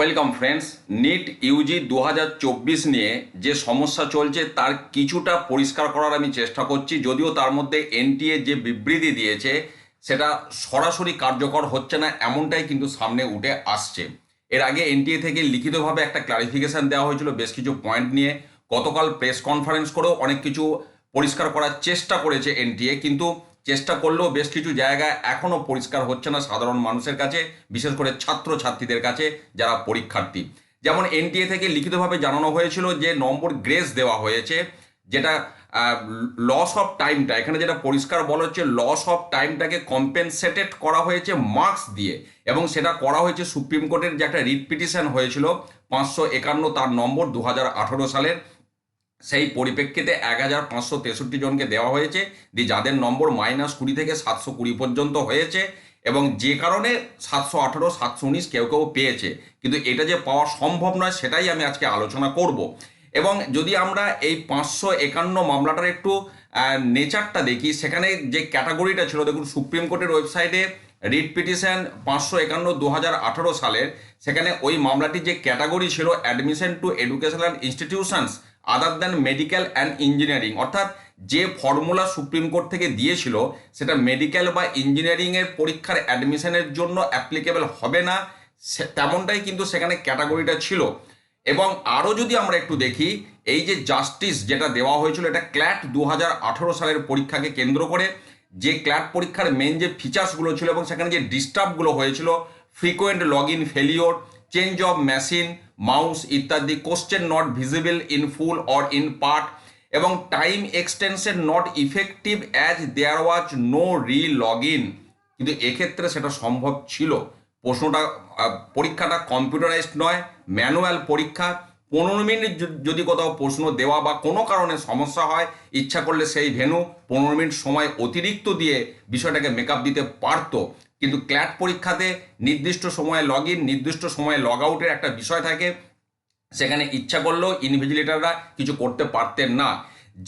Welcome friends, NEET Yuji দু হাজার চব্বিশ নিয়ে যে সমস্যা চলছে তার কিছুটা পরিষ্কার করার আমি চেষ্টা করছি, যদিও তার মধ্যে এনটিএ যে বিবৃতি দিয়েছে সেটা সরাসরি কার্যকর হচ্ছে না, এমনটাই কিন্তু সামনে উঠে আসছে। এর আগে এনটিএ থেকে লিখিতভাবে একটা ক্লারিফিকেশন দেওয়া হয়েছিল বেশ কিছু পয়েন্ট নিয়ে। গতকাল প্রেস কনফারেন্স করেও অনেক কিছু পরিষ্কার করার চেষ্টা করেছে এনটিএ, কিন্তু চেষ্টা করলেও বেশ কিছু জায়গায় এখনও পরিষ্কার হচ্ছে না সাধারণ মানুষের কাছে, বিশেষ করে ছাত্র ছাত্রীদের কাছে যারা পরীক্ষার্থী। যেমন এনটিএ থেকে লিখিতভাবে জানানো হয়েছিল যে নম্বর গ্রেস দেওয়া হয়েছে, যেটা লস অফ টাইমটা এখানে যেটা পরিষ্কার বলা হচ্ছে লস অফ টাইমটাকে কম্পেনসেটেড করা হয়েছে মার্কস দিয়ে এবং সেটা করা হয়েছে সুপ্রিম কোর্টের যে একটা রিট পিটিশন হয়েছিল পাঁচশো একান্ন তার নম্বর দু হাজার আঠারো সালের। সেই পরিপ্রেক্ষিতে এক হাজার পাঁচশো তেষট্টি জনকে দেওয়া হয়েছে দি যাদের নম্বর মাইনাস কুড়ি থেকে সাতশো কুড়ি পর্যন্ত হয়েছে, এবং যে কারণে সাতশো আঠারো, সাতশো উনিশ কেউ কেউ পেয়েছে। কিন্তু এটা যে পাওয়া সম্ভব নয়, সেটাই আমি আজকে আলোচনা করব। এবং যদি আমরা এই পাঁচশো একান্ন মামলাটার একটু নেচারটা দেখি, সেখানে যে ক্যাটাগরিটা ছিল, দেখুন সুপ্রিম কোর্টের ওয়েবসাইটে রিট পিটিশন পাঁচশো একান্ন দু হাজার আঠারো সালের, সেখানে ওই মামলাটির যে ক্যাটাগরি ছিল admission to educational institutions other than medical and engineering অর্থাৎ যে ফর্মুলা সুপ্রিম কোর্ট থেকে দিয়েছিল, সেটা মেডিকেল বা ইঞ্জিনিয়ারিংয়ের পরীক্ষার অ্যাডমিশনের জন্য অ্যাপ্লিকেবল হবে না তেমনটাই কিন্তু সেখানে ক্যাটাগরিটা ছিল। এবং আরও যদি আমরা একটু দেখি, এই যে জাস্টিস যেটা দেওয়া হয়েছিল, এটা ক্ল্যাট দু হাজার আঠেরো সালের পরীক্ষাকে কেন্দ্র করে, যে ক্ল্যাট পরীক্ষার মেন যে ফিচার্সগুলো ছিল এবং সেখানে যে ডিস্টার্বগুলো হয়েছিল frequent log in failure change of machine mouse ইত্যাদি question not visible in full or in part এবং time extension not effective as there was no re log in কিন্তু এক্ষেত্রে সেটা সম্ভব ছিল। প্রশ্নটা পরীক্ষাটা কম্পিউটারাইজড নয় ম্যানুয়াল পরীক্ষা। পনেরো মিনিট যদি কোথাও প্রশ্ন দেওয়া বা কোনো কারণে সমস্যা হয়, ইচ্ছা করলে সেই ভেনু পনেরো মিনিট সময় অতিরিক্ত দিয়ে বিষয়টাকে মেকআপ দিতে পারতো। কিন্তু ক্ল্যাট পরীক্ষাতে নির্দিষ্ট সময়ে লগ ইন নির্দিষ্ট সময়ে লগ আউটের একটা বিষয় থাকে। সেখানে ইচ্ছা করলেও ইনভিজিলেটাররা কিছু করতে পারতেন না।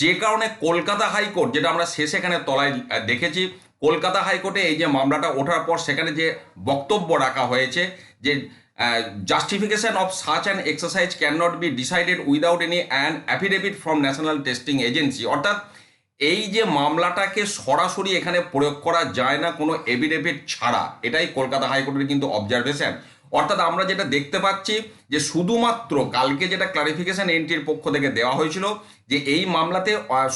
যে কারণে কলকাতা হাইকোর্ট, যেটা আমরা শেষ এখানে তলায় দেখেছি, কলকাতা হাইকোর্টে এই যে মামলাটা ওঠার পর সেখানে যে বক্তব্য রাখা হয়েছে যে justification of such an exercise can not be decided without any an affidavit from National Testing Agency অর্থাৎ এই যে মামলাটাকে সরাসরি এখানে প্রয়োগ করা যায় না কোনো এভিডেভিট ছাড়া, এটাই কলকাতা হাইকোর্টের কিন্তু অবজারভেশন অর্থাৎ আমরা যেটা দেখতে পাচ্ছি যে শুধুমাত্র কালকে যেটা ক্লারিফিকেশন এনটির পক্ষ থেকে দেওয়া হয়েছিল যে এই মামলাতে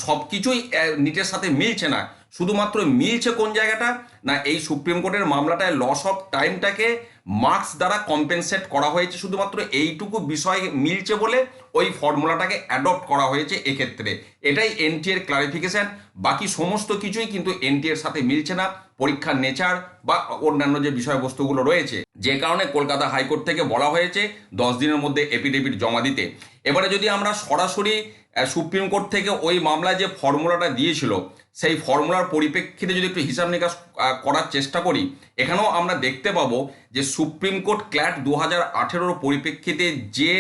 সব কিছুই নিটের সাথে মিলছে না। শুধুমাত্র মিলছে কোন জায়গাটা? না, এই সুপ্রিম কোর্টের মামলাটায় লস অফ টাইমটাকে মার্কস দ্বারা কম্পেনসেট করা হয়েছে শুধুমাত্র এইটুকু বিষয় মিলছে বলে ওই ফর্মুলাটাকে অ্যাডপ্ট করা হয়েছে এক্ষেত্রে। এটাই এনটি এর ক্লারিফিকেশন বাকি সমস্ত কিছুই কিন্তু এনটি এর সাথে মিলছে না। পরীক্ষার নেচার বা অন্যান্য যে বিষয়বস্তুগুলো রয়েছে, যে কারণে কলকাতা হাইকোর্ট থেকে বলা হয়েছে দশ দিনের মধ্যে এফিডেভিট জমা দিতে। এবারে যদি আমরা সরাসরি সুপ্রিম কোর্ট থেকে ওই মামলায় যে ফর্মুলাটা দিয়েছিল, সেই ফর্মুলার পরিপ্রেক্ষিতে যদি একটু হিসাব নিকাশ করার চেষ্টা করি। এখানেও আমরা দেখতে পাবো যে সুপ্রিম কোর্ট ক্ল্যাট দু হাজার পরিপ্রেক্ষিতে যে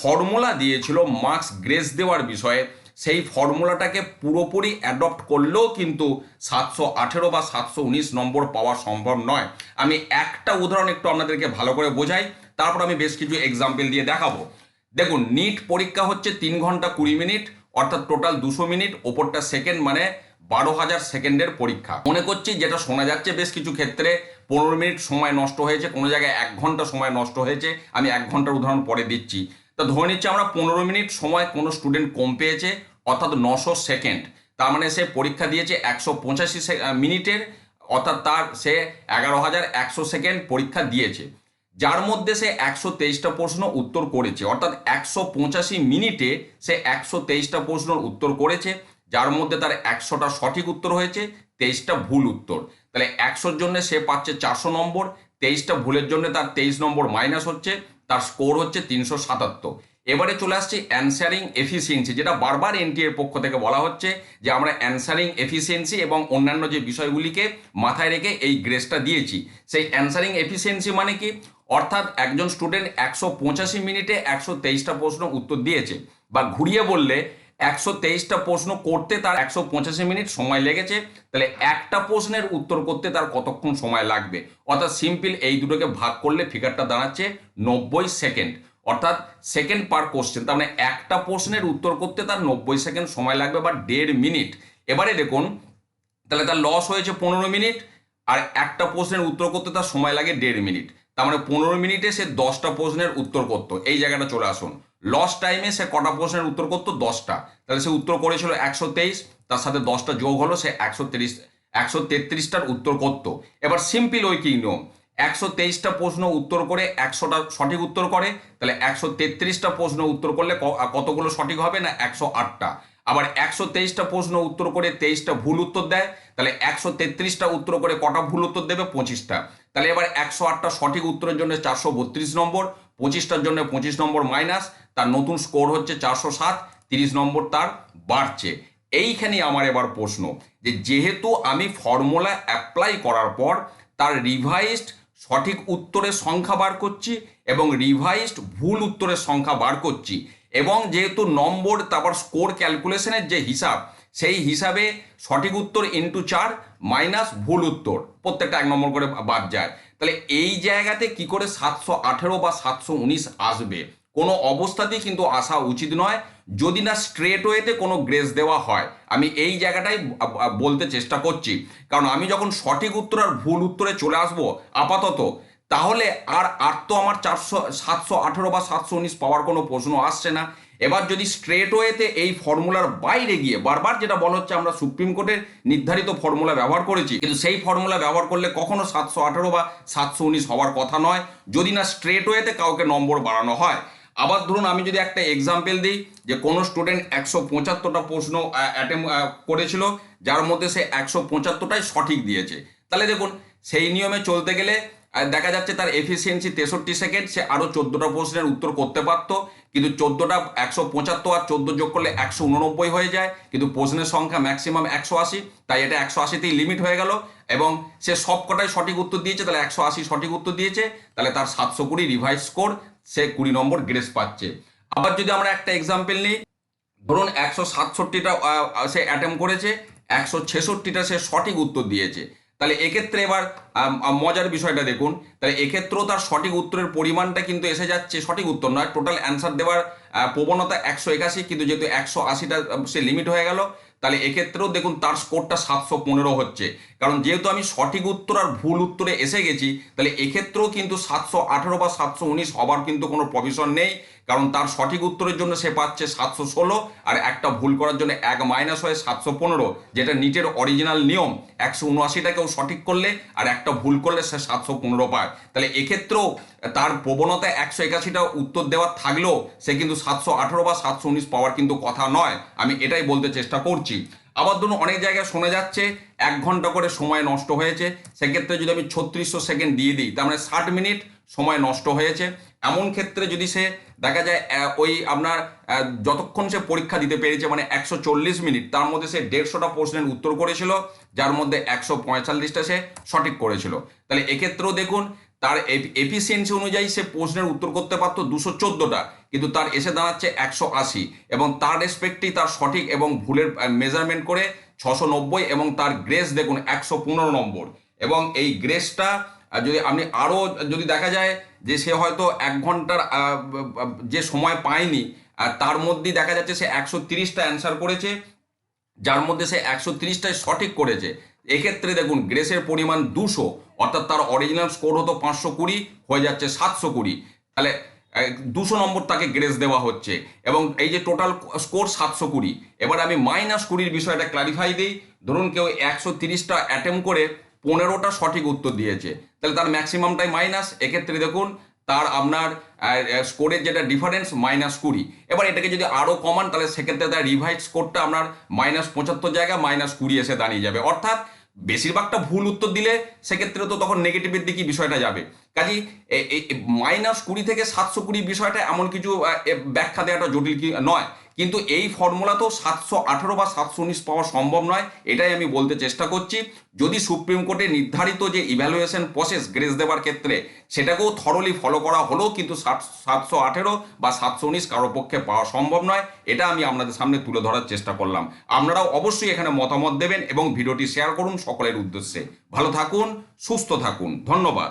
ফর্মুলা দিয়েছিল মার্কস গ্রেস দেওয়ার বিষয়ে, সেই ফর্মুলাটাকে পুরোপুরি অ্যাডপ্ট করলেও কিন্তু সাতশো আঠেরো বা সাতশো উনিশ নম্বর পাওয়া সম্ভব নয়। আমি একটা উদাহরণ একটু আপনাদেরকে ভালো করে বোঝাই, তারপর আমি বেশ কিছু এক্সাম্পল দিয়ে দেখাবো। দেখুন নিট পরীক্ষা হচ্ছে তিন ঘণ্টা কুড়ি মিনিট, অর্থাৎ টোটাল দুশো মিনিট, ওপরটা সেকেন্ড মানে বারো হাজার সেকেন্ডের পরীক্ষা। মনে করছি যেটা শোনা যাচ্ছে, বেশ কিছু ক্ষেত্রে পনেরো মিনিট সময় নষ্ট হয়েছে, কোনো জায়গায় এক ঘণ্টা সময় নষ্ট হয়েছে, আমি এক ঘণ্টার উদাহরণ পরে দিচ্ছি। তা ধরে নিচ্ছি আমরা পনেরো মিনিট সময় কোনো স্টুডেন্ট কম পেয়েছে, অর্থাৎ নশো সেকেন্ড। তার মানে সে পরীক্ষা দিয়েছে একশো পঁচাশি মিনিটের, অর্থাৎ তার সে এগারো হাজার একশো সেকেন্ড পরীক্ষা দিয়েছে। যার মধ্যে সে একশো তেইশটা প্রশ্ন উত্তর করেছে, অর্থাৎ একশো পঁচাশি মিনিটে সে একশো তেইশটা প্রশ্নের উত্তর করেছে। যার মধ্যে তার একশোটা সঠিক উত্তর হয়েছে, তেইশটা ভুল উত্তর। তাহলে একশোর জন্য সে পাচ্ছে চারশো নম্বর, তেইশটা ভুলের জন্য তার তেইশ নম্বর মাইনাস হচ্ছে, তার স্কোর হচ্ছে তিনশো সাতাত্তর। এবারে চলে আসছে অ্যান্সারিং এফিসিয়েন্সি যেটা বারবার এনটি এর পক্ষ থেকে বলা হচ্ছে যে আমরা অ্যান্সারিং এফিসিয়েন্সি এবং অন্যান্য যে বিষয়গুলিকে মাথায় রেখে এই গ্রেসটা দিয়েছি। সেই অ্যান্সারিং এফিসিয়েন্সি মানে কি? অর্থাৎ একজন স্টুডেন্ট একশো পঁচাশি মিনিটে একশো তেইশটা প্রশ্ন উত্তর দিয়েছে। বা ঘুরিয়ে বললে একশো তেইশটা প্রশ্ন করতে তার একশো পঁচাশি মিনিট সময় লেগেছে, তাহলে একটা প্রশ্নের উত্তর করতে তার কতক্ষণ সময় লাগবে? অর্থাৎ সিম্পল এই দুটোকে ভাগ করলে ফিগারটা দাঁড়াচ্ছে নব্বই সেকেন্ড অর্থাৎ সেকেন্ড পার কোশ্চেন তার মানে একটা প্রশ্নের উত্তর করতে তার নব্বই সেকেন্ড সময় লাগবে বা দেড় মিনিট। এবারে দেখুন, তাহলে তার লস হয়েছে পনেরো মিনিট, আর একটা প্রশ্নের উত্তর করতে তার সময় লাগে দেড় মিনিট। তার মানে পনেরো মিনিটে সে দশটা প্রশ্নের উত্তর করতো। এই জায়গাটা চলে আসুন। লস টাইমে সে কটা প্রশ্নের উত্তর করতো? দশটা। তাহলে সে উত্তর করেছিল একশো তেইশ, তার সাথে দশটা যোগ হলো, সে একশো তিরিশ, একশো তেত্রিশটার উত্তর করতো। এবার সিম্পল ওই কি নিয়ম? একশো তেইশটা প্রশ্ন উত্তর করে একশোটা সঠিক উত্তর করে, তাহলে একশো তেত্রিশটা প্রশ্ন উত্তর করলে কতগুলো সঠিক হবে না একশো আটটা? আবার একশো তেইশটা প্রশ্ন উত্তর করে তেইশটা ভুল উত্তর দেয়, তাহলে একশো তেত্রিশটা উত্তর করে কটা ভুল উত্তর দেবে? পঁচিশটা। তাহলে এবার একশো আটটা সঠিক উত্তরের জন্য চারশো বত্রিশ নম্বর পঁচিশটার জন্য পঁচিশ নম্বর মাইনাস তার নতুন স্কোর হচ্ছে চারশো সাত, তিরিশ নম্বর তার বাড়ছে। এইখানে আমার এবার প্রশ্ন, যে যেহেতু আমি ফর্মুলা অ্যাপ্লাই করার পর তার রিভাইসড সঠিক উত্তরের সংখ্যা বার করছি এবং রিভাইসড ভুল উত্তরের সংখ্যা বার করছি, এবং যেহেতু নম্বর, তারপর স্কোর ক্যালকুলেশনের যে হিসাব, সেই হিসাবে সঠিক উত্তর ইন্টু চার মাইনাস ভুল উত্তর, প্রত্যেকটা এক নম্বর করে বাদ যায়। তাহলে এই জায়গাতে কি করে সাতশো আঠেরো বা সাতশো উনিশ আসবে? কোনো অবস্থাতেই কিন্তু আসা উচিত নয়। যদি না স্ট্রেট ওয়েতে কোনো গ্রেস দেওয়া হয়, আমি এই জায়গাটাই বলতে চেষ্টা করছি। কারণ আমি যখন সঠিক উত্তর আর ভুল উত্তরে চলে আসব, আপাতত তাহলে আর আর তো আমার চারশো, সাতশো আঠেরো বা সাতশো উনিশ পাওয়ার কোনো প্রশ্ন আসছে না। এবার যদি স্ট্রেট ওয়েতে এই ফর্মুলার বাইরে গিয়ে, বারবার যেটা বলা হচ্ছে আমরা সুপ্রিম কোর্টের নির্ধারিত ফর্মুলা ব্যবহার করেছি, কিন্তু সেই ফর্মুলা ব্যবহার করলে কখনো সাতশো আঠেরো বা সাতশো উনিশ হওয়ার কথা নয়, যদি না স্ট্রেট ওয়েতে কাউকে নম্বর বাড়ানো হয়। আবার ধরুন আমি যদি একটা এক্সাম্পল দিই, যে কোনো স্টুডেন্ট একশো পঁচাত্তরটা প্রশ্ন করেছিল, যার মধ্যে সে একশো পঁচাত্তরটাই সঠিক দিয়েছে। তাহলে দেখুন, সেই নিয়মে চলতে গেলে দেখা যাচ্ছে তার এফিসিয়েন্সি তেষট্টি সেকেন্ড সে আরও চোদ্দোটা প্রশ্নের উত্তর করতে পারতো। কিন্তু চোদ্দোটা একশো পঁচাত্তর আর চোদ্দ যোগ করলে একশো উননব্বই হয়ে যায়। কিন্তু প্রশ্নের সংখ্যা ম্যাক্সিমাম একশো আশি, তাই এটা একশো আশিতেই লিমিট হয়ে গেল। এবং সে সব কটাই সঠিক উত্তর দিয়েছে, তাহলে একশো আশি সঠিক উত্তর দিয়েছে। তাহলে তার সাতশো কুড়ি রিভাইস স্কোর সে কুড়ি নম্বর গ্রেস পাচ্ছে। আবার যদি আমরা একটা এক্সাম্পল নিই, ধরুন একশো সাতষট্টিটা সে অ্যাটেম্প করেছে, একশো ছেষট্টিটা সে সঠিক উত্তর দিয়েছে। তাহলে এক্ষেত্রে এবার মজার বিষয়টা দেখুন। তাহলে এক্ষেত্রেও তার সঠিক উত্তরের পরিমাণটা কিন্তু এসে যাচ্ছে, সঠিক উত্তর নয়। টোটাল অ্যান্সার দেওয়ার প্রবণতা একশো একাশি, কিন্তু যেহেতু একশো আশিটা সে লিমিট হয়ে গেল, তাহলে এক্ষেত্রেও দেখুন তার স্কোরটা সাতশো পনেরো হচ্ছে। কারণ যেহেতু আমি সঠিক উত্তর আর ভুল উত্তরে এসে গেছি, তাহলে এক্ষেত্রেও কিন্তু সাতশো আঠেরো বা সাতশো উনিশ হবার কিন্তু কোনো প্রভিশন নেই। কারণ তার সঠিক উত্তরের জন্য সে পাচ্ছে সাতশো ষোলো, আর একটা ভুল করার জন্য এক মাইনাস হয়ে সাতশো পনেরো, যেটা নিটের অরিজিনাল নিয়ম। একশো উনআশিটাকেও সঠিক করলে, আর একটা ভুল করলে সে সাতশো পনেরো পায়। তাহলে এক্ষেত্রেও তার প্রবণতা একশো একাশিটা উত্তর দেওয়ার থাকলেও সে কিন্তু সাতশো আঠেরো বা সাতশো উনিশ পাওয়ার কিন্তু কথা নয়। আমি এটাই বলতে চেষ্টা করছি। আবার ধরুন অনেক জায়গায় শোনা যাচ্ছে, এক ঘণ্টা করে সময় নষ্ট হয়েছে। সেক্ষেত্রে যদি আমি ছত্রিশশো সেকেন্ড দিয়ে দিই, তার মানে ষাট মিনিট সময় নষ্ট হয়েছে। এমন ক্ষেত্রে যদি সে দেখা যায় ওই আপনার যতক্ষণ সে পরীক্ষা দিতে পেরেছে মানে একশো চল্লিশ মিনিট, তার মধ্যে সে দেড়শোটা প্রশ্নের উত্তর করেছিল, যার মধ্যে একশো পঁয়তাল্লিশটা সে সঠিক করেছিল। তাহলে এক্ষেত্রেও দেখুন, তার এফিসিয়েন্সি অনুযায়ী সে প্রশ্নের উত্তর করতে পারতো দুশো চোদ্দোটা, কিন্তু তার এসে দাঁড়াচ্ছে একশো আশি, এবং তার রেসপেক্টেই তার সঠিক এবং ভুলের মেজারমেন্ট করে ছশো নব্বই এবং তার গ্রেস দেখুন একশো পনেরো নম্বর, এবং এই গ্রেসটা আহ, যদি আপনি আরও যদি দেখা যায় যে সে হয়তো এক ঘণ্টার যে সময় পায়নি আর তার মধ্যেই দেখা যাচ্ছে সে একশো তিরিশটা অ্যান্সার করেছে যার মধ্যে সে একশো তিরিশটাই সঠিক করেছে। এক্ষেত্রে দেখুন গ্রেসের পরিমাণ দুশো অর্থাৎ তার অরিজিনাল স্কোর হতো পাঁচশো কুড়ি হয়ে যাচ্ছে সাতশো কুড়ি। তাহলে দুশো নম্বর তাকে গ্রেস দেওয়া হচ্ছে। এবং এই যে টোটাল স্কোর সাতশো কুড়ি এবার আমি মাইনাস কুড়ির বিষয়টা ক্লারিফাই দিই। ধরুন কেউ একশো তিরিশটা অ্যাটেম্প করে পনেরোটা সঠিক উত্তর দিয়েছে। তাহলে তার ম্যাক্সিমামটাই মাইনাস এক্ষেত্রে দেখুন, তার আপনার স্কোরের যেটা ডিফারেন্স মাইনাস কুড়ি। এবার এটাকে যদি আরও কমান, তাহলে সেক্ষেত্রে তার রিভাইজ স্কোরটা আপনার মাইনাস পঁচাত্তর জায়গা মাইনাস কুড়ি এসে দাঁড়িয়ে যাবে। অর্থাৎ বেশিরভাগটা ভুল উত্তর দিলে সেক্ষেত্রে তো তখন নেগেটিভের দিকে বিষয়টা যাবে। কাজেই মাইনাস কুড়ি থেকে সাতশো কুড়ি বিষয়টা এমন কিছু ব্যাখ্যা দেওয়াটা জটিল কি নয়। কিন্তু এই ফর্মুলাতেও সাতশো আঠেরো বা সাতশো উনিশ পাওয়া সম্ভব নয়, এটাই আমি বলতে চেষ্টা করছি। যদি সুপ্রিম কোর্টে নির্ধারিত যে ইভ্যালুয়েশন প্রসেস গ্রেস দেওয়ার ক্ষেত্রে, সেটাকেও থরলি ফলো করা হলেও কিন্তু সাতশো আঠেরো বা সাতশো উনিশ কারও পক্ষে পাওয়া সম্ভব নয়, এটা আমি আপনাদের সামনে তুলে ধরার চেষ্টা করলাম। আপনারাও অবশ্যই এখানে মতামত দেবেন এবং ভিডিওটি শেয়ার করুন সকলের উদ্দেশ্যে। ভালো থাকুন, সুস্থ থাকুন। ধন্যবাদ।